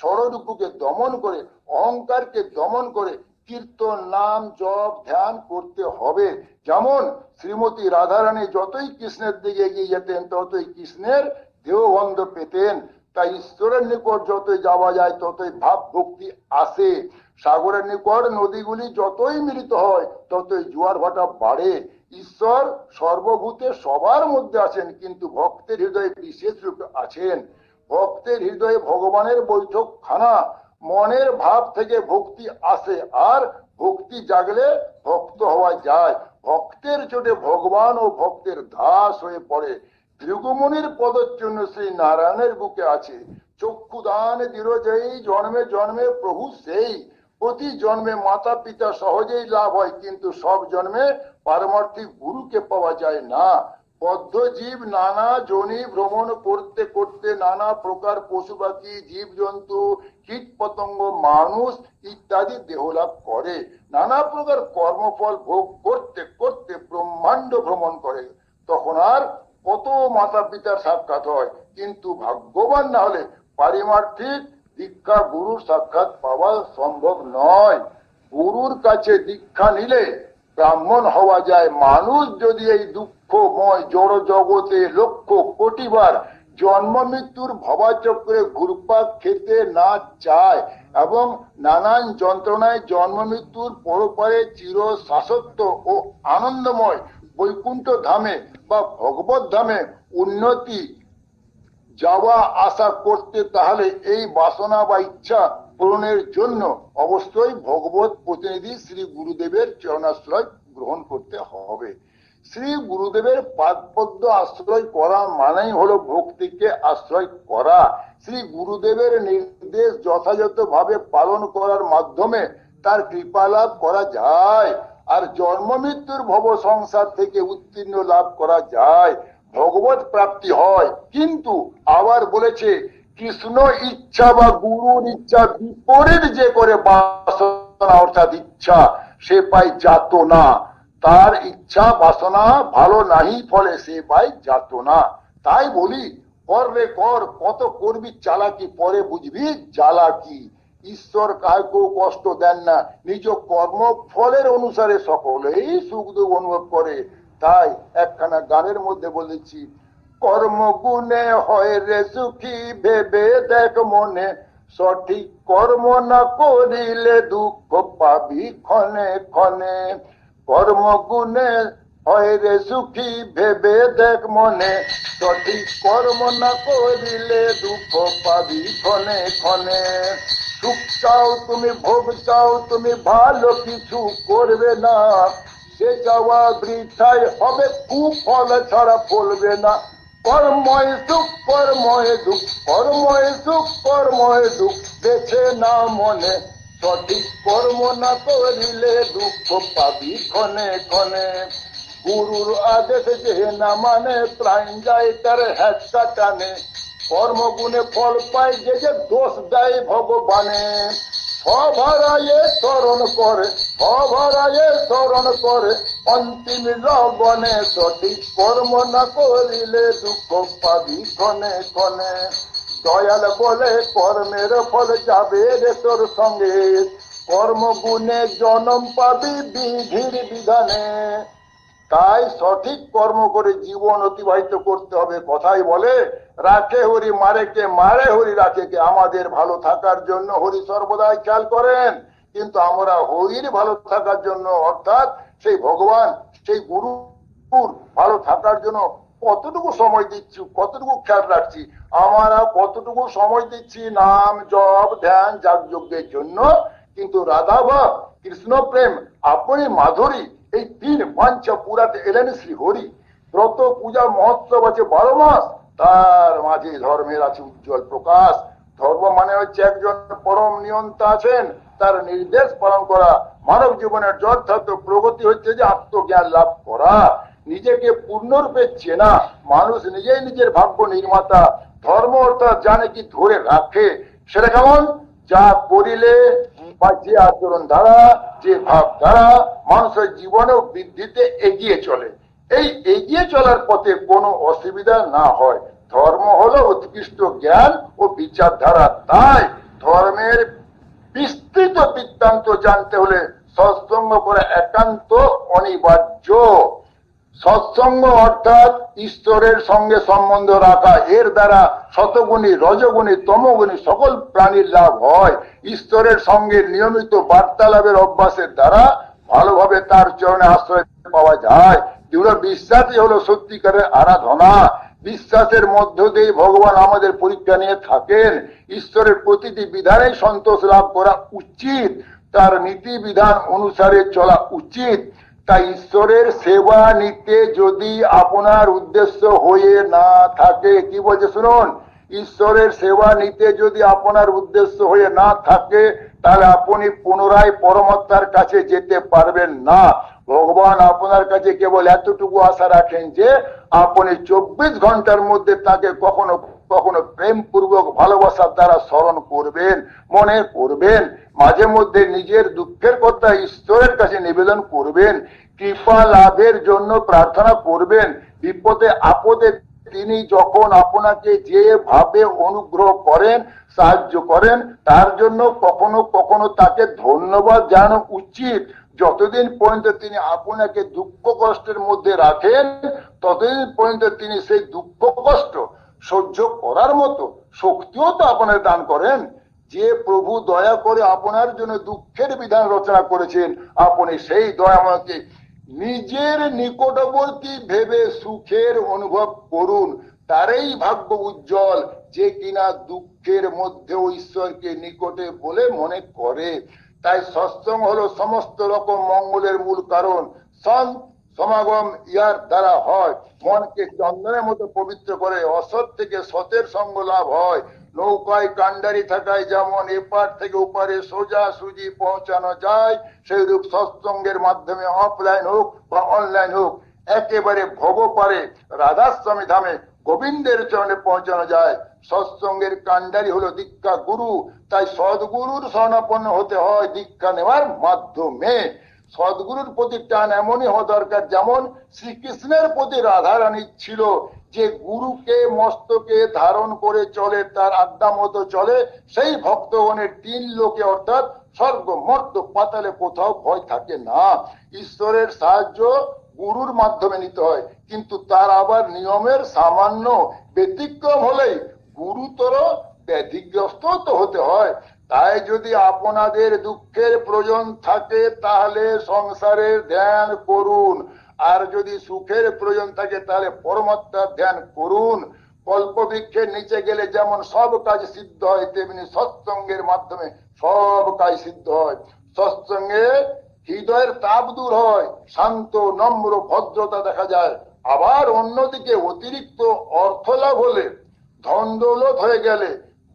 ষড়রূপকে দমন করে, অহংকারকে দমন করে কীর্তন, নাম, জপ, ধ্যান করতে হবে। যেমন শ্রীমতী রাধারানী যতই কৃষ্ণের দিকে এগিয়ে যেতেন, ততই কৃষ্ণের দেহবন্ধ পেতেন। তাই ঈশ্বরের নিকট যতই যাওয়া যায়, ততই ভাব ভক্তি আসে। সাগরের নিকট নদীগুলি যতই মিলিত হয়, ততই জোয়ার ভাটা বাড়ে। ঈশ্বর সর্বভূতে সবার মধ্যে আছেন, কিন্তু ভক্তের হৃদয়ে বিশেষ রূপে আছেন। ভক্তের হৃদয়ে ভগবানের বৈঠক খানা মনের ভাব থেকে ভক্তি আসে আর ভক্তি জাগলে ভক্ত হওয়া যায়। ভক্তের চোটে ভগবান ও ভক্তের দাস হয়ে পড়ে। ভৃগুমুনির পদচ্যন্ন শ্রী নারায়ণের বুকে আছে। চক্ষুদান দিরজয়ী জন্মে জন্মে প্রভু সেই। প্রতি জন্মে মাতা পিতা সহজেই লাভ হয়, কিন্তু সব জন্মে পারমার্থিক গুরুকে পাওয়া যায় না। বদ্ধ জীব নানা জনি ভ্রমণ করতে করতে নানা প্রকার পশু পাখি জীব জন্তু কীট পতঙ্গ মানুষ ইত্যাদি দেহ লাভ করে। নানা প্রকার কর্মফল ভোগ করতে করতে ব্রহ্মাণ্ড ভ্রমণ করে। তখন আর কত মাতা পিতার সাক্ষাৎ হয়। কিন্তু ভাগ্যবান না হলে পারিমার্থিক দীক্ষা গুরুর সাক্ষাৎ পাওয়া সম্ভব নয়। গুরুর কাছে দীক্ষা নিলে ব্রাহ্মণ হওয়া যায়। মানুষ যদি এই দুঃখময় জড় জগতে লক্ষ কোটিবার জন্ম মৃত্যুর ভবাচক্রে ঘুরপাক খেতে না চায় এবং নানান যন্ত্রণায় জন্ম মৃত্যুর পরপারে চির শাসত্ব ও আনন্দময় বৈকুণ্ঠ ধামে বা ভগবত ধামে উন্নতি যাওয়া আশা করতে তাহলে এই বাসনা বা ইচ্ছা পূরণের জন্য অবশ্যই ভগবত প্রতিনিধি শ্রী গুরুদেবের চরণাশ্রয় গ্রহণ করতে হবে। শ্রী গুরুদেবের পাদপদ্ম আশ্রয় করা মানেই হলো ভক্তিকে আশ্রয় করা। শ্রী গুরুদেবের নির্দেশ যথাযথভাবে পালন করার মাধ্যমে তার কৃপা লাভ করা যায় আর জন্ম মৃত্যুর ভব সংসার থেকে উত্তীর্ণ লাভ করা যায়। ভগবত প্রাপ্তি হয়। কিন্তু আবার বলেছে, কৃষ্ণ ইচ্ছা বা গুরুর ইচ্ছা বিপরীত যে করে বাসনা অর্থাৎ ইচ্ছা, সে পাই যাত না তার ইচ্ছা বাসনা ভালো নাহি, ফলে সে পাই যাত না। তাই বলি, কর রে কর, কত করবি চালাকি, পরে বুঝবি জ্বালা কি। ঈশ্বর কাউকেও কষ্ট দেন না, নিজ কর্ম ফলের অনুসারে সকলেই সুখ দুঃখ অনুভব করে। তাই একখানা গানের মধ্যে বলেছি, কর্ম গুণে হয় রে সুখী, ভেবে দেখ মনে। সঠিক কর্ম না করিলে দুঃখ পাবি ক্ষণে ক্ষণে। কর্ম গুণে হয় রে সুখী, ভেবে দেখ মনে। সঠিক কর্ম না করিলে দুঃখ পাবি ক্ষণে ক্ষণে। সুখ চাও তুমি, ভোগ চাও তুমি, ভালো কিছু করবে না। সে চাওয়া বৃথায় হবে, কুফল ছাড়া ফলবে না। কর্ময় সুখ কর্ময় দুঃখ কর্ময় সুখ কর্ময় দুঃখ বেছে না মনে। সঠিক কর্ম না করিলে দুঃখ পাবি ক্ষণে ক্ষণে। গুরুর আদেশ যে না মানে প্রাণ যায় তার হ্যাচকা টানে। কর্মগুণে ফল পায় যে যে দোষ দেয় ভগবানে। সভারায়ে স্মরণ করে, সভারায়ে স্মরণ করে, অন্তিম লগনে সঠিক কর্ম না করিলে দুঃখ পাবি ক্ষণে ক্ষণে। দয়াল বলে কর্মের ফল যাবে রে তোর সঙ্গে। কর্ম গুণে জনম পাবি বিধির বিধানে। তাই সঠিক কর্ম করে জীবন অতিবাহিত করতে হবে। কথাই বলে, রাখে হরি মারে কে, মারে হরি রাখে কে। আমাদের ভালো থাকার জন্য হরি সর্বদাই খেয়াল করেন। কিন্তু আমরা হরির ভালো থাকার জন্য, অর্থাৎ সেই ভগবান, সেই গুরুর ভালো থাকার জন্য কতটুকু সময় দিচ্ছি, কতটুকু খেয়াল রাখছি, আমরা কতটুকু সময় দিচ্ছি, নাম, জপ, ধ্যান, যাগযজ্ঞের জন্য। কিন্তু রাধা ভাব কৃষ্ণ প্রেম, আপনি মাধুরী, এই তিন পাঞ্চ পুরাতে এলেন শ্রী হরি। ব্রত, পূজা, মহোৎসব আছে বারো মাস, তার মাঝে ধর্মের আছে উজ্জ্বল প্রকাশ। ধর্ম মানে হচ্ছে একজন পরম নিয়ন্তা আছেন, তার নির্দেশ পালন করা। মানব জীবনের যথার্থ প্রগতি হচ্ছে যে আত্মজ্ঞান লাভ করা। নিজেকে পূর্ণরূপে চেনা মানুষ নিজেই নিজের ভাগ্য নির্মাতা, ধর্ম অর্থাৎ জানে কি ধরে রাখে। সেটা কেমন? যা করিলে বা যে আচরণ দ্বারা, যে ভাব দ্বারা মানুষের জীবনে বৃদ্ধিতে এগিয়ে চলে। এই এগিয়ে চলার পথে কোনো অসুবিধা না হয়। ধর্ম হলো উৎকৃষ্ট জ্ঞান ও বিচারধারা। তাই ধর্মের বিস্তৃত বৃত্তান্ত জানতে হলে সৎসঙ্গ করা একান্ত অনিবার্য। সৎসঙ্গ অর্থাৎ ঈশ্বরের সঙ্গে সম্বন্ধ রাখা, এর দ্বারা শতগুণী, রজগুণী, তমগুণী সকল প্রাণীর লাভ হয়। ঈশ্বরের সঙ্গে নিয়মিত বার্তালাপের অভ্যাসের দ্বারা ভালোভাবে তার চরণে আশ্রয় পাওয়া যায়। দৃঢ় বিশ্বাসই হলো সত্যিকারের আরাধনা। বিশ্বাসের মধ্য দিয়ে ভগবান আমাদের পরীক্ষা নিয়ে থাকেন। ঈশ্বরের প্রতিটি বিধানে সন্তোষ লাভ করা উচিত। তার নীতি বিধান অনুসারে চলা উচিত। তাই ঈশ্বরের সেবা নিতে যদি আপনার উদ্দেশ্য হয়ে না থাকে, কি বলছে শুনুন? ঈশ্বরের সেবা নিতে যদি আপনার উদ্দেশ্য হয়ে না থাকে, তাহলে আপনি পুনরায় পরমাত্মার কাছে যেতে পারবেন না। ভগবান আপনার কাছে কেবল এতটুকু আশা রাখেন যে, আপনি চব্বিশ ঘণ্টার মধ্যে তাকে কখনো কখনো প্রেমপূর্বক ভালোবাসার দ্বারা স্মরণ করবেন, মনে করবেন, মাঝে মধ্যে নিজের দুঃখের কথা ঈশ্বরের কাছে নিবেদন করবেন, কৃপা লাভের জন্য প্রার্থনা করবেন, বিপদে আপদে তিনি যখন আপনাকে যেভাবে অনুগ্রহ করেন, সাহায্য করেন, তার জন্য কখনো কখনো তাকে ধন্যবাদ জানানো উচিত। যতদিন পর্যন্ত তিনি আপনাকে দুঃখ কষ্টের মধ্যে রাখেন, ততদিন পর্যন্ত তিনি সেই দুঃখ কষ্ট সহ্য করার মতো শক্তিও তো আপনার দান করেন। যে প্রভু দয়া করে আপনার জন্য দুঃখের বিধান রচনা করেছেন, আপনি সেই দয়াময়কে নিজের নিকটবর্তী ভেবে সুখের অনুভব করুন। তারই ভাগ্য উজ্জ্বল যে কিনা দুঃখের মধ্যেও ঈশ্বরকে নিকটে বলে মনে করে। তাই সৎসঙ্গ হলো সমস্ত রকম মঙ্গলের মূল কারণ। সন্ত সমাগম ইয়ার দ্বারা হয়। মনকে চন্দনের মতো পবিত্র করে, অসৎ থেকে সতের সঙ্গ লাভ হয়। নৌকায় কান্ডারি থাকায় যেমন এপার থেকে ওপারে সোজা সুজি পৌঁছানো যায় সেই রূপ সৎসঙ্গের মাধ্যমে অফলাইন হোক বা অনলাইন হোক, একেবারে ভব পারে রাধাস্বামী ধামে গোবিন্দের চরণে পৌঁছানো যায়। সৎসঙ্গের কান্ডারি হলো দীক্ষা গুরু, তাই সদ্গুরুর স্বর্ণাপন্ন হতে হয় দীক্ষা নেওয়ার মাধ্যমে। সদ্গুরুর প্রতি টান এমনই হওয়া দরকার যেমন শ্রীকৃষ্ণের প্রতি রাধারানী ছিল, যে গুরুকে, মস্তকে ধারণ করে চলে, তার আড্ডা মতো চলে, সেই ভক্তগণের তিন লোকে অর্থাৎ স্বর্গ, মর্ত, পাতালে কোথাও ভয় থাকে না। ঈশ্বরের সাহায্য গুরুর মাধ্যমে নিতে হয়, কিন্তু তার আবার নিয়মের সামান্য ব্যতিক্রম হলেই গুরুতর ব্যাধিগ্রস্ত তো হতে হয়। তাই যদি আপনাদের দুঃখের প্রয়োজন থাকে, তাহলে সংসারের ধ্যান করুন। আর যদি সুখের প্রয়োজন থাকে, তাহলে পরমাত্মার ধ্যান করুন। কল্প বৃক্ষের নিচে গেলে যেমন সব কাজ সিদ্ধ হয়, তেমনি সৎসঙ্গের মাধ্যমে সব কাজ সিদ্ধ হয়। সৎসঙ্গে হৃদয়ের তাপ দূর হয়, শান্ত, নম্র ভদ্রতা দেখা যায়। আবার অন্যদিকে অতিরিক্ত অর্থ লাভ হলে ধন দৌলত হয়ে গেলে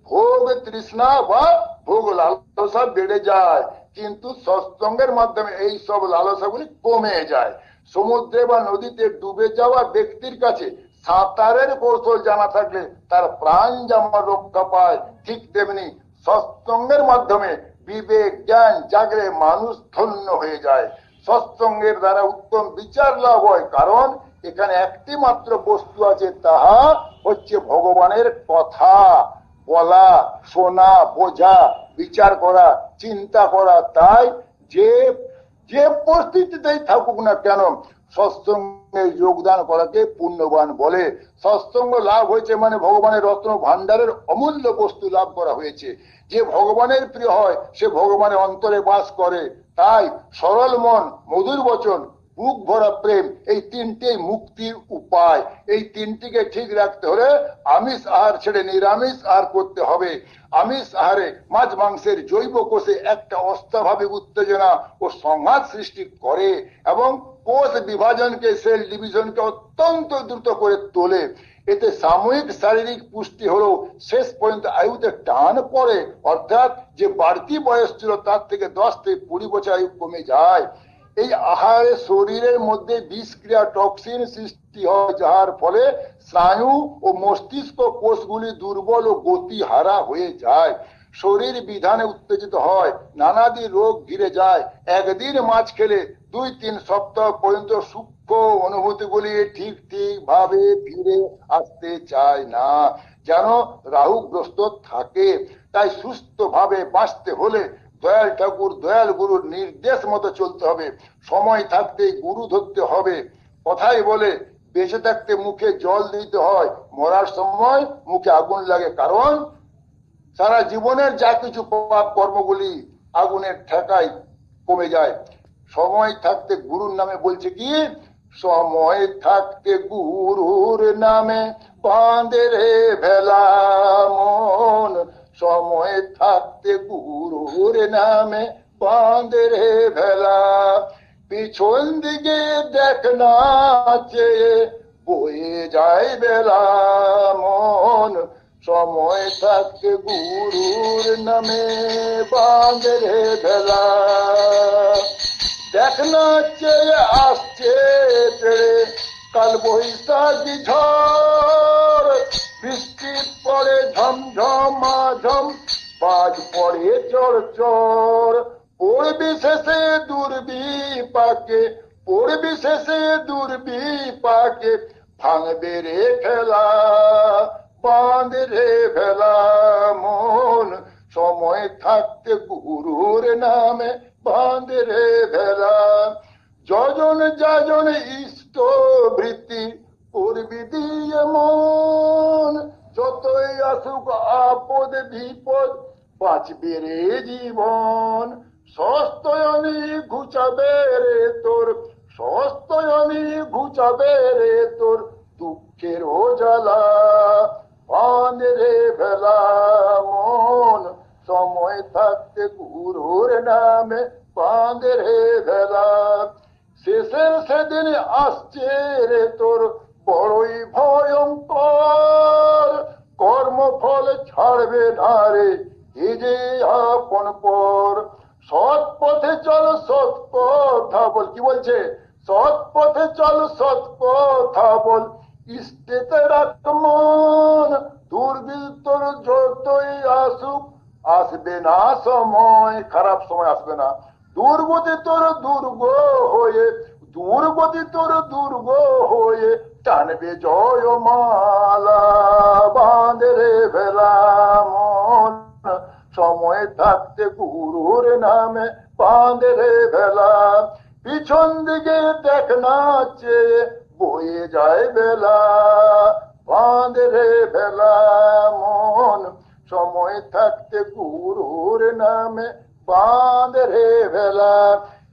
ভোগ তৃষ্ণা বা ভোগ লালসা বেড়ে যায়, কিন্তু সৎসঙ্গের মাধ্যমে এই সব লালসাগুলি কমে যায়। সমুদ্রে বা নদীতে ডুবে যাওয়া ব্যক্তির কাছে সাঁতারের কৌশল জানা থাকলে তার প্রাণ যেমন রক্ষা পায়, ঠিক তেমনি সৎসঙ্গের মাধ্যমে বিবেক, জ্ঞান জাগরে মানুষ ধন্য হয়ে যায়। সৎসঙ্গের দ্বারা উত্তম বিচার লাভ হয়, কারণ এখানে একটি মাত্র বস্তু আছে, তাহা হচ্ছে ভগবানের কথা। বলা, শোনা, বোঝা, বিচার করা, চিন্তা করা, তাই যে যে পরিস্থিতিতেই থাকুক না কেন, সৎসঙ্গে যোগদান করাকে পুণ্যবান বলে। সৎসঙ্গ লাভ হয়েছে মানে ভগবানের রত্ন ভান্ডারের অমূল্য বস্তু লাভ করা হয়েছে। যে ভগবানের প্রিয় হয়, সে ভগবানের অন্তরে বাস করে। তাই সরল মন, মধুর বচন বুক ভরা প্রেম, এই তিনটেই মুক্তির উপায়। এই তিনটিকে ঠিক রাখতে হলে আমিষ আহার ছেড়ে নিরামিষ আহার করতে হবে। আমিষ আহারে মাছ মাংসের জৈব কোষে একটা অস্থাভাবিক উত্তেজনা ও সংঘাত সৃষ্টি করে এবং কোষ বিভাজনকে, সেল ডিভিশনকে অত্যন্ত দ্রুত করে তোলে। এতে সাময়িক শারীরিক পুষ্টি হলেও শেষ পর্যন্ত আয়ুতে টান পড়ে। অর্থাৎ যে বাড়তি বয়স ছিল তার থেকে দশ থেকে কুড়ি বছর আয়ু কমে যায়। এই আহারে শরীরের মধ্যে বিষক্রিয়া টক্সিন সৃষ্টি হয়, যাহার ফলে স্নায়ু ও মস্তিষ্ক কোষগুলি দুর্বল ও গতি হারা হয়ে যায়। শরীর বিধানে উত্তেজিত হয়, নানাদি রোগ ঘিরে যায়। একদিন মাছ খেলে দুই তিন সপ্তাহ পর্যন্ত সূক্ষ্ম অনুভূতিগুলি ঠিক ঠিক ভাবে ফিরে আসতে চায় না, যেন রাহুগ্রস্ত থাকে। তাই সুস্থ ভাবে বাঁচতে হলে দয়াল ঠাকুর, দয়াল গুরুর নির্দেশ মতো চলতে হবে। সময় থাকতে গুরু ধরতে হবে। কথাই বলে, বেঁচে থাকতে মুখে জল দিতে হয়। মরার সময় মুখে আগুন লাগে। কারণ সারা জীবনের যা কিছু পাপ কর্মগুলি আগুনের ঠেকায় কমে যায়। সময় থাকতে গুরুর নামে বলছে কি? সময় থাকতে গুরুর নামে বাঁধে রে ভেলা মন। সময় থাকতে গুরুর নামে বাঁধে রে ভেলা। পিছন দিকে দেখ না চেয়ে বয়ে যায় বেলা। মন সময় থাকতে গুরুর নামে বাঁধে রে ভেলা। দেখ না চেয়ে আসছে কাল বৈশাখী বৃষ্টি পরে ঝমঝমা ঝম বাজ পড়ে চড় চড়। পড়বি শেষে দুর্বিপাকে, পড়বি শেষে দুর্বিপাকে, ভাঙবে রে খেলা বাঁধ রে ভেলা মন। সময় থাকতে গুরুর নামে বাঁধ রে ভেলা যজন যাজন ইষ্ট বৃত্তি করবি দিয়ে মন, যতই আসুক আপদ, বিপদ, বাঁচবে রে জীবন। সস্তয়নি ঘুচাবে রে তোর সস্তয়নি ঘুচাবে রে তোর দুঃখের জ্বালা। বাঁধ রে ভেলা মন, সময় থাকতে গুরুর নামে বাঁধ রে ভেলা। শেষের সেদিন আসছে রে তোর বড়ই ভয়ঙ্কর। কর্মফল ছাড়বে না রে, এ যে আপন পর। সৎ পথে চল সৎ কথা বল। কি বলছে? সৎ পথে চল সৎ কথা বল যতই আসুক, আসবে না সময়। খারাপ সময় আসবে না। দুর্গতি তোর দুর্গ হয়ে, দুর্গতি তোর দুর্গ হয়ে টানবে জয় মালা বাঁধরে ভেলাম সময় থাকতে গুরুর নামে বাঁধরে ভেলাম পিছন দিকে দেখ নাচে, বয়ে যায় বেলা। বাঁধরে ভেলা মন। সময় থাকতে গুরুর নামে বাঁধরে ভেলা।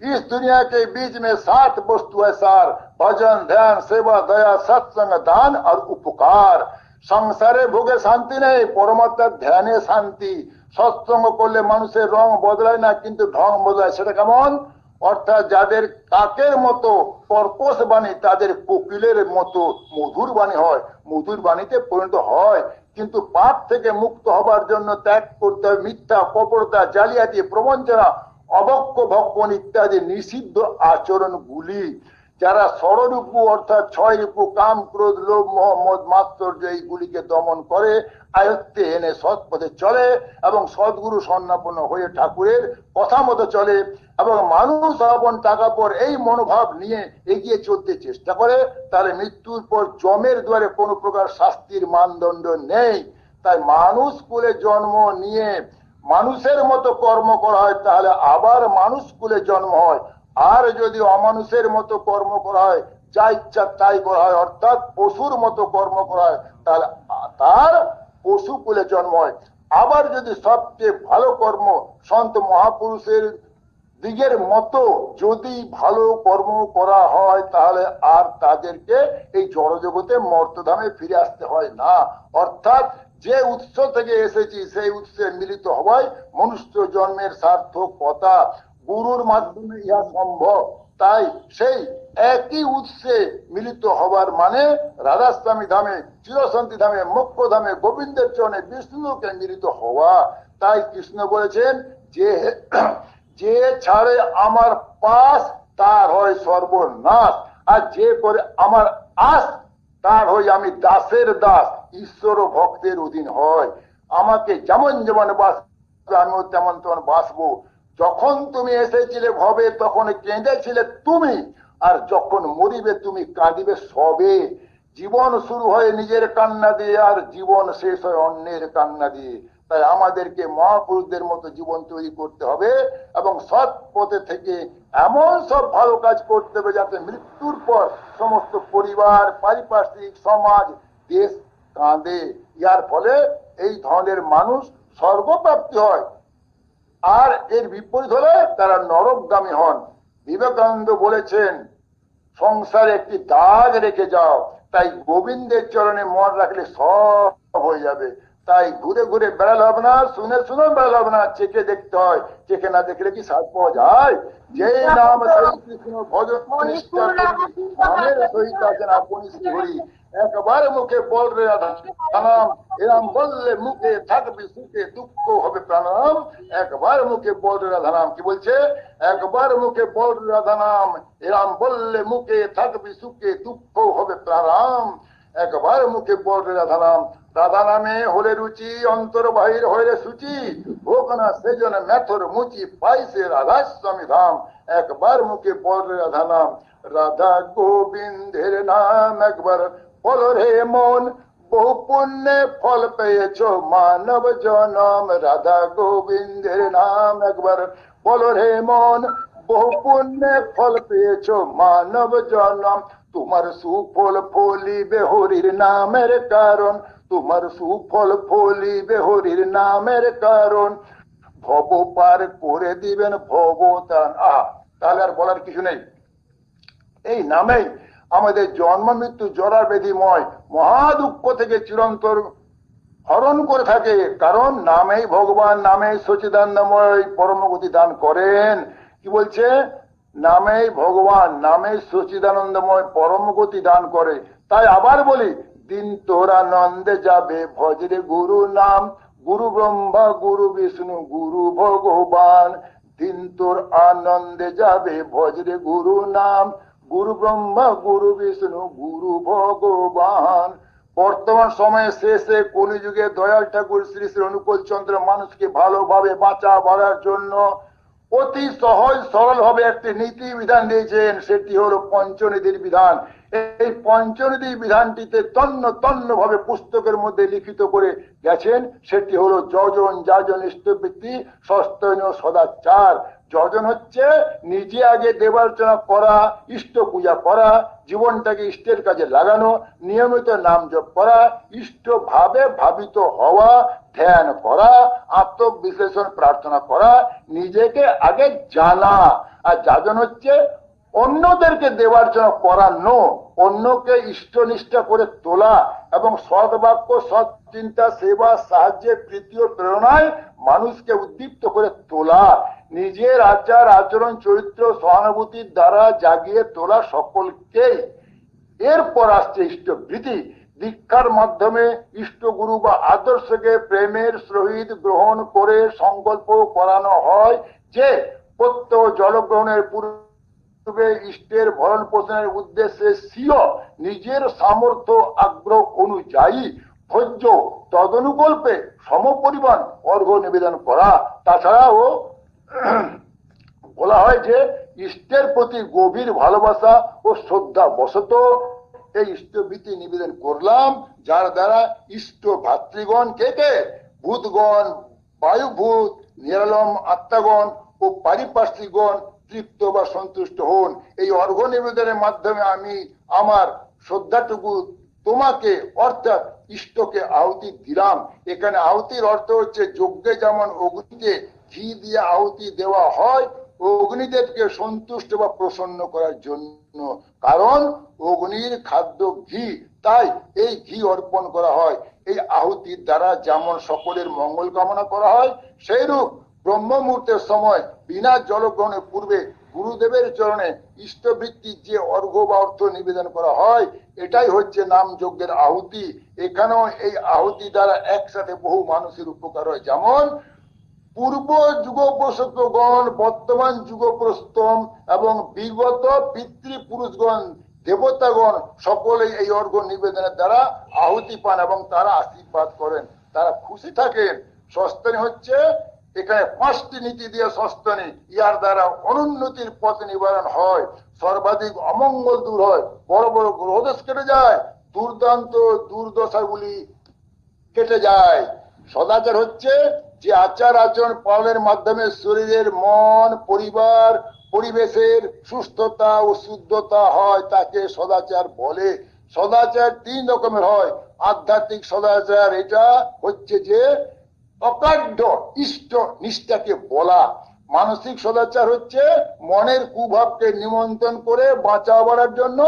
इस दुनिया के बीच में सात वस्तु है सार भजन ध्यान सेवा दया सत्संग दान और उपकार সংসারে ভোগে শান্তি নেই পরমাত্মার ধ্যানে শান্তি সৎসঙ্গ করলে মানুষের রং বদলায় না কিন্তু ঢং বদলায় সেটা কেমন অর্থাৎ যাদের কাকের মতো কর্কশ বাণী তাদের কোকিলের মতো মধুর বাণী হয় মধুর বাণীতে পরিণত হয় কিন্তু পাপ থেকে মুক্ত হবার জন্য ত্যাগ করতে হবে মিথ্যা কপরতা জালিয়াতি প্রবঞ্চনা অবক্ষ ভক্ষণ ইত্যাদি নিষিদ্ধ আচরণগুলি, যারা ষড়রূপু অর্থাৎ ছয় রূপু কাম, ক্রোধ, লোভ মোহাম্মদ মাত্তর্য এইগুলিকে দমন করে, আয়ত্তে এনে সৎ পথে চলে এবং সদ্গুরু সন্নাপন্ন হয়ে ঠাকুরের কথা মতো চলে এবং মানুষ আপন টাকা পর এই মনোভাব নিয়ে এগিয়ে চলতে চেষ্টা করে তাহলে মৃত্যুর পর জমের দ্বারে কোনো প্রকার শাস্তির মানদণ্ড নেই। তাই মানুষ কুলে জন্ম নিয়ে মানুষের মতো কর্ম করা হয়, তাহলে আবার মানুষ কুলে জন্ম হয়। আর যদি অমানুষের মতো কর্ম করা হয়, যা ইচ্ছা তাই করা হয়। অর্থাৎ পশুর মতো কর্ম করা হয়, তাহলে তার পশু কুলে জন্ম হয়। আবার যদি সবচেয়ে ভালো কর্ম সন্ত মহাপুরুষের দিগের মতো যদি ভালো কর্ম করা হয়, তাহলে আর তাদেরকে এই জড়জগতে মর্তধামে ফিরে আসতে হয় না। অর্থাৎ যে উৎস থেকে এসেছি, সেই উৎসে মিলিত হওয়াই মনুষ্য জন্মের সার্থকতা গুরুর মাধ্যমে ইহা সম্ভব। তাই সেই একই উৎসে মিলিত হবার মানে রাধাস্বামী ধামে, চিরশান্তি ধামে মুখ্য ধামে, গোবিন্দের চরণে বিষ্ণুকে মিলিত হওয়া। তাই কৃষ্ণ বলেছেন, যে যে ছাড়ে আমার পাশ, তার হয় সর্বনাশ। আর যে করে আমার আস তার হই আমি দাসের দাস। ঈশ্বর ও ভক্তের অধীন হয়। আমাকে যেমন যেমন বাস, আমিও তেমন তেমন বাঁচবো যখন তুমি এসেছিলে ভবে, তখন কেঁদেছিলে তুমি। আর যখন মরিবে, তুমি কাঁদিবে সবে। জীবন শুরু হয় নিজের কান্না দিয়ে, আর জীবন শেষ হয় অন্যের কান্না দিয়ে। তাই আমাদেরকে মহাপুরুষদের মতো জীবন তৈরি করতে হবে এবং সৎ পথে থেকে এমন সব ভালো কাজ করতে হবে যাতে মৃত্যুর পর সমস্ত পরিবার, পারিপার্শ্বিক, সমাজ, দেশ কাঁদে। ইয়ার ফলে এই ধরনের মানুষ স্বর্গপ্রাপ্তি হয়। আর এর বিপরীত হলে তারা নরকগামী হন। বিবেকানন্দ বলেছেন সংসারে একটি দাগ রেখে যাও তাই গোবিন্দের চরণে মন রাখলে সব হয়ে যাবে। তাই ঘুরে ঘুরে বেড়ালে হবে না শুনে শুনে বেড়ালে হবে না চেকে দেখতে হয়। চেকে না দেখলে কি সাজ পাওয়া যায়? যে নাম সেই কৃষ্ণ ভজন সহিত আছেন আপনি শ্রী হরি। একবার মুখে বল রে এরাম বললে মুখে থাকবে, সুখে দুঃখ হবে প্রাণাম। একবার মুখে বল রে রাধানাম কি বলছে? একবার মুখে বল রে রাধানাম এরাম বললে মুখে থাকবে, সুখে দুঃখ হবে প্রাণাম। একবার মুখে বল রে রাধানাম রাধা নামে হলে রুচি, অন্তর বাহির হইলে সূচি। হোক না সেজন মেথর মুচি পাইছে রাধাস্বামী ধাম। একবার মুখে বল রে রাধা নাম। রাধা গোবিন্দের নাম একবার মন, বহু পুণ্যে ফল পেয়েছ মানব জনম। রাধা গোবিন্দের নাম একবার বল রে মন, বহু পুণ্যে ফল পেয়েছ মানব জনম। তোমার সুফল ফলিবে হরির নামের কারণ, তোমার সুফল ফলিবে হরির নামের কারণ। ভব পার করে দিবেন ভবতান। আহ, তাহলে আর বলার কিছু নেই। এই নামেই আমাদের জন্ম মৃত্যু জরা বেদিময় মহা দুঃখ থেকে চিরন্তর হরণ করে থাকে। কারণ নামেই ভগবান নামে সচিদানন্দময় পরমগতি দান করেন। কি বলছে? নামেই ভগবান নামে সচিদানন্দময় পরমগতি দান করে। তাই আবার বলি, দিন তোরা নন্দে যাবে ভজরে গুরু নাম। গুরু ব্রহ্মা, গুরু বিষ্ণু, গুরু ভগবান। দিন তোর আনন্দে যাবে ভজরে গুরু নাম। গুরু ব্রহ্মা, গুরু বিষ্ণু, গুরু ভগবান। বর্তমান সময়ে শেষে কলিযুগে দয়াল ঠাকুর শ্রী শ্রী অনুকূল চন্দ্র মানুষকে ভালোভাবে বাঁচা বাড়ার জন্য অতি সহজ সরল ভাবে একটি নীতি বিধান দিয়েছেন, সেটি হলো পঞ্চনিধির বিধান। এই পঞ্চনিধির বিধানটিতে তন্ন তন্ন ভাবে পুস্তকের মধ্যে লিখিত করে গেছেন, সেটি হলো যজন যাজন ইষ্টবৃত্তি সস্তনীয় সদাচার। যজন হচ্ছে নিজে আগে দেবার্চনা করা, ইষ্ট পূজা করা, জীবনটাকে ইষ্টের কাজে লাগানো, নিয়মিত নাম জপ করা, ইষ্ট ভাবে ভাবিত হওয়া, ধ্যান করা, আত্মবিশ্লেষণ প্রার্থনা করা, নিজেকে আগে জানা। আর যাজন হচ্ছে অন্যদেরকে জন্য করানো, অন্যকে ইষ্টনিষ্ঠা করে তোলা এবং সৎ বাক্য সৎ চিন্তা সেবা সাহায্যে প্রীতি ও প্রেরণায় মানুষকে উদ্দীপ্ত করে তোলা। নিজের আচার আচরণ, চরিত্র সহানুভূতির দ্বারা জাগিয়ে তোলা সকলকেই। এরপর আসছে ইষ্টভৃতি দীক্ষার মাধ্যমে ইষ্টগুরু বা আদর্শকে প্রেমের সহিত গ্রহণ করে সংকল্প করানো হয় যে, প্রত্যহ জলগ্রহণের পূর্বে ইষ্টের ভরণ পোষণের উদ্দেশ্যে স্বীয় নিজের সামর্থ্য, আগ্রহ অনুযায়ী ভোজ্য তদনুকল্পে সমপরিমাণ অর্ঘ নিবেদন করা। তাছাড়াও বলা হয় যে, ইষ্টের প্রতি গভীর ভালোবাসা ও শ্রদ্ধা বশত এই ইষ্টভীতি নিবেদন করলাম, যার দ্বারা ইষ্ট ভাতৃগণ কে কে ভূতগণ, বায়ুভূত, নিরালম আত্মাগণ ও পারিপার্শ্বিকগণ তৃপ্ত বা সন্তুষ্ট হন। এই অর্ঘ নিবেদনের মাধ্যমে আমি আমার শ্রদ্ধাটুকু তোমাকে অর্থাৎ ইষ্টকে আহুতি দিলাম। এখানে আহুতির অর্থ হচ্ছে যজ্ঞে যেমন অগ্নিতে ঘি দিয়ে আহুতি দেওয়া হয়, অগ্নিদেবকে সন্তুষ্ট বা প্রসন্ন করার জন্য। কারণ অগ্নির খাদ্য ঘি, তাই এই ঘি অর্পণ করা হয়। এই আহুতির দ্বারা যেমন সকলের মঙ্গল কামনা করা হয়, সেইরূপ ব্রহ্ম মুহূর্তের সময় বিনা জলগ্রহণের পূর্বে গুরুদেবের চরণে ইষ্টবৃত্তির যে অর্ঘ বা অর্থ নিবেদন করা হয়, এটাই হচ্ছে নাম যজ্ঞের আহুতি। এখানেও এই আহুতি দ্বারা একসাথে বহু মানুষের উপকার হয়। যেমন পূর্ব যুগপ্রসতগণ, বর্তমান যুগ যুগপ্রস্তম এবং বিগত পিতৃপুরুষগণ, দেবতাগণ সকলে এই অর্ঘ নিবেদনের দ্বারা আহুতি পান এবং তারা আশীর্বাদ করেন। তারা খুশি থাকেন। সস্তানি হচ্ছে এখানে পাঁচটি নীতি দিয়ে সস্তনে ইয়ার দ্বারা অনুন্নতির পথ নিবারণ হয়, সর্বাধিক অমঙ্গল দূর হয়, বড় বড় গ্রহদেশ কেটে যায়, দুর্দান্ত দুর্দশাগুলি কেটে যায়। সদাচার হচ্ছে যে আচার আচরণ পালনের মাধ্যমে শরীরের মন, পরিবার, পরিবেশের সুস্থতা ও শুদ্ধতা হয় তাকে সদাচার বলে। সদাচার তিন রকমের হয়। আধ্যাত্মিক সদাচার এটা হচ্ছে যে অকাঢ্য ইষ্ট নিষ্ঠাকে বলা। মানসিক সদাচার হচ্ছে মনের কুভাবকে নিমন্ত্রণ করে বাঁচাবার জন্য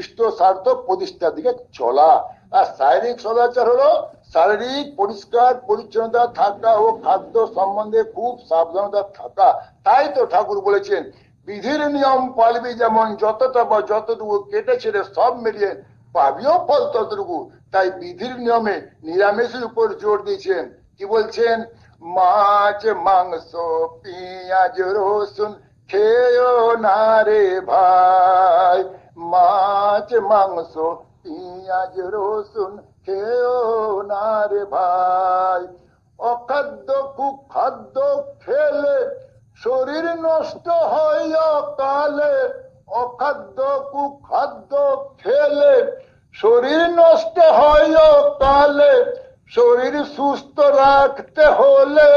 ইষ্ট স্বার্থ প্রতিষ্ঠার দিকে চলা। আর শারীরিক সদাচার হলো শারীরিক পরিষ্কার, পরিচ্ছন্নতা থাকা ও খাদ্য সম্বন্ধে খুব সাবধানতা থাকা। তাই তো ঠাকুর বলেছেন, বিধির নিয়ম পালবি যেমন যতটা বা যতটুকু কেটে ছেড়ে সব মিলিয়ে পাবিও ফল ততটুকু। তাই বিধির নিয়মে নিরামিষের উপর জোর দিয়েছেন। কি বলছেন? মাছ, মাংস, পেঁয়াজ, রসুন খেয়েও না রে ভাই। মাছ, মাংস, পেঁয়াজ, রসুন খেয়েও না রে ভাই। অখাদ্য, কুখাদ্য খেলে শরীর নষ্ট হয় কালে অখাদ্য, কুখাদ্য খেলে শরীর নষ্ট হয় কালে শরীর সুস্থ রাখতে হলে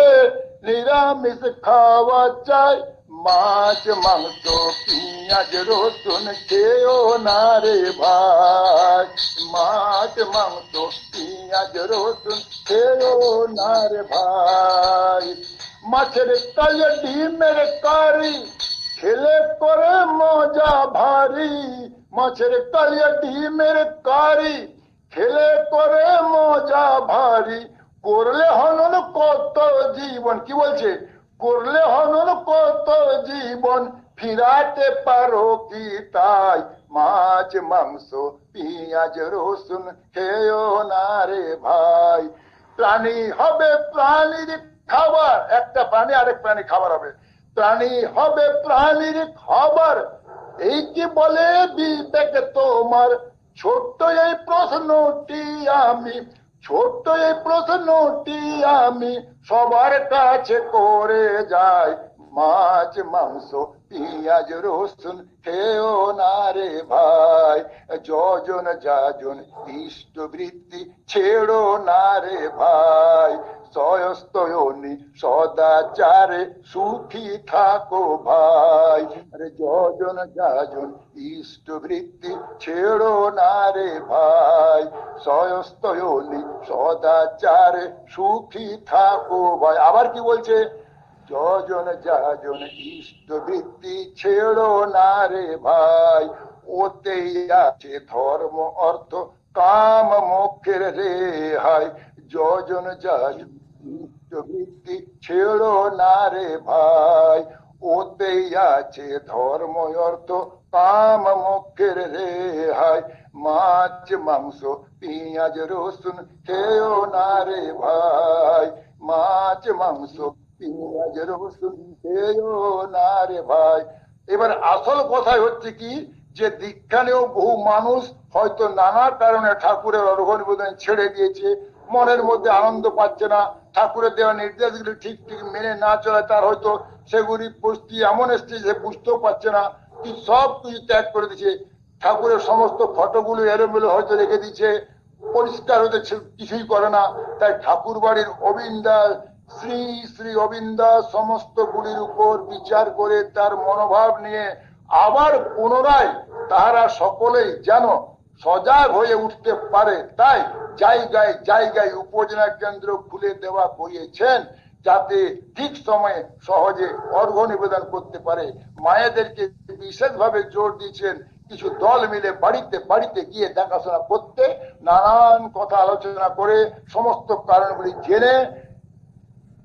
নিরামিষ খাওয়া চাই। মাছ, মাংস, পেঁয়াজ, রসুন খেয়েও না রে ভাই। মাছ, মাংস, পেঁয়াজ, রসুন খেয়েও না রে ভাই। মাছের কালে ডিমের কারি, খেলে করে মজা ভারী। মাছের কালিয়া ডিমের কারি খেলে করে মজা ভারী। করলে হনন কত জীবন। কি বলছে? করলে হনন কত জীবন। ফিরাতে পারো কি তাই? মাছ, মাংস, পিঁয়াজ, রসুন খেয়েও না রে ভাই। প্রাণী হবে প্রাণীর খাবার। একটা প্রাণী, আরেক প্রাণী খাবার হবে। প্রাণী হবে প্রাণীর খাবার। এই কি বলে বিবেক তোমার? ছোট্ট এই প্রশ্নটি আমি ছোট্ট এই প্রশ্নটি আমি সবার কাছে করে যাই। মাছ, মাংস, পেঁয়াজ, রসুন খেয়েও না রে ভাই। যজন যাজন ইষ্ট বৃত্তি ছেড়ো না রে ভাই। সদাচারে সুখী থাকো ভাই। যজন যাজন ইষ্টবৃত্তি ছেড়ো না রে ভাই। সয়স্তয়নি সদাচারে সুখী থাকো ভাই। আবার কি বলছে? যজন যাজন ইষ্টবৃত্তি ছেড়ো না রে ভাই। ওতেই আছে ধর্ম, অর্থ, কাম, মোক্ষের রে হাই যজন যাজন ছেড়ো না রে ভাই, ওতেই আছে ধর্ম অর্থ, কাম মোক্ষের রে হাই মাছ, মাংস রসুন, খেয়েও না রে ভাই। মাছ, মাংস রসুন, খেয়েও না রে ভাই। এবার আসল কথাই হচ্ছে কি, যে দীক্ষা নিয়েও বহু মানুষ হয়তো নানা কারণে ঠাকুরের অর্ঘ নিবেদন ছেড়ে দিয়েছে, মনের মধ্যে আনন্দ পাচ্ছে না ঠাকুরের দেওয়া নির্দেশগুলি ঠিক ঠিক মেনে না চলে তার হয়তো সেগুলি পরিস্থিতি এমন এসছে যে বুঝতেও পারছে না, কি সব কিছু ত্যাগ করে দিচ্ছে ঠাকুরের সমস্ত ফটোগুলো এলোমেলো হয়তো রেখে দিচ্ছে পরিষ্কার হতে কিছুই করে না। তাই ঠাকুর বাড়ির অবিন্দা, শ্রী শ্রী অবিন্দা সমস্ত গুলির উপর বিচার করে তার মনোভাব নিয়ে আবার পুনরায় তাহারা সকলেই যেন সজাগ হয়ে উঠতে পারে। তাই জায়গায় জায়গায় উপজেলা কেন্দ্র খুলে দেওয়া করিয়েছেন যাতে ঠিক সময়ে সহজে অর্ঘ নিবেদন করতে পারে। মায়েদেরকে বিশেষভাবে জোর দিয়েছেন কিছু দল মিলে বাড়িতে বাড়িতে গিয়ে দেখাশোনা করতে, নানান কথা আলোচনা করে সমস্ত কারণগুলি জেনে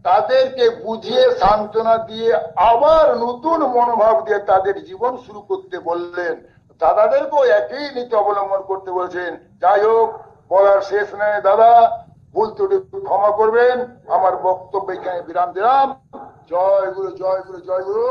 তাদেরকে বুঝিয়ে সান্ত্বনা দিয়ে আবার নতুন মনোভাব দিয়ে তাদের জীবন শুরু করতে বললেন। দাদাদেরকেও একই নীতি অবলম্বন করতে বলেছেন। যাই হোক বলার শেষ নেই, দাদা। ভুল ত্রুটি ক্ষমা করবেন। আমার বক্তব্য এখানে বিরাম দিলাম। জয় গুরু জয় গুরু জয় গুরু।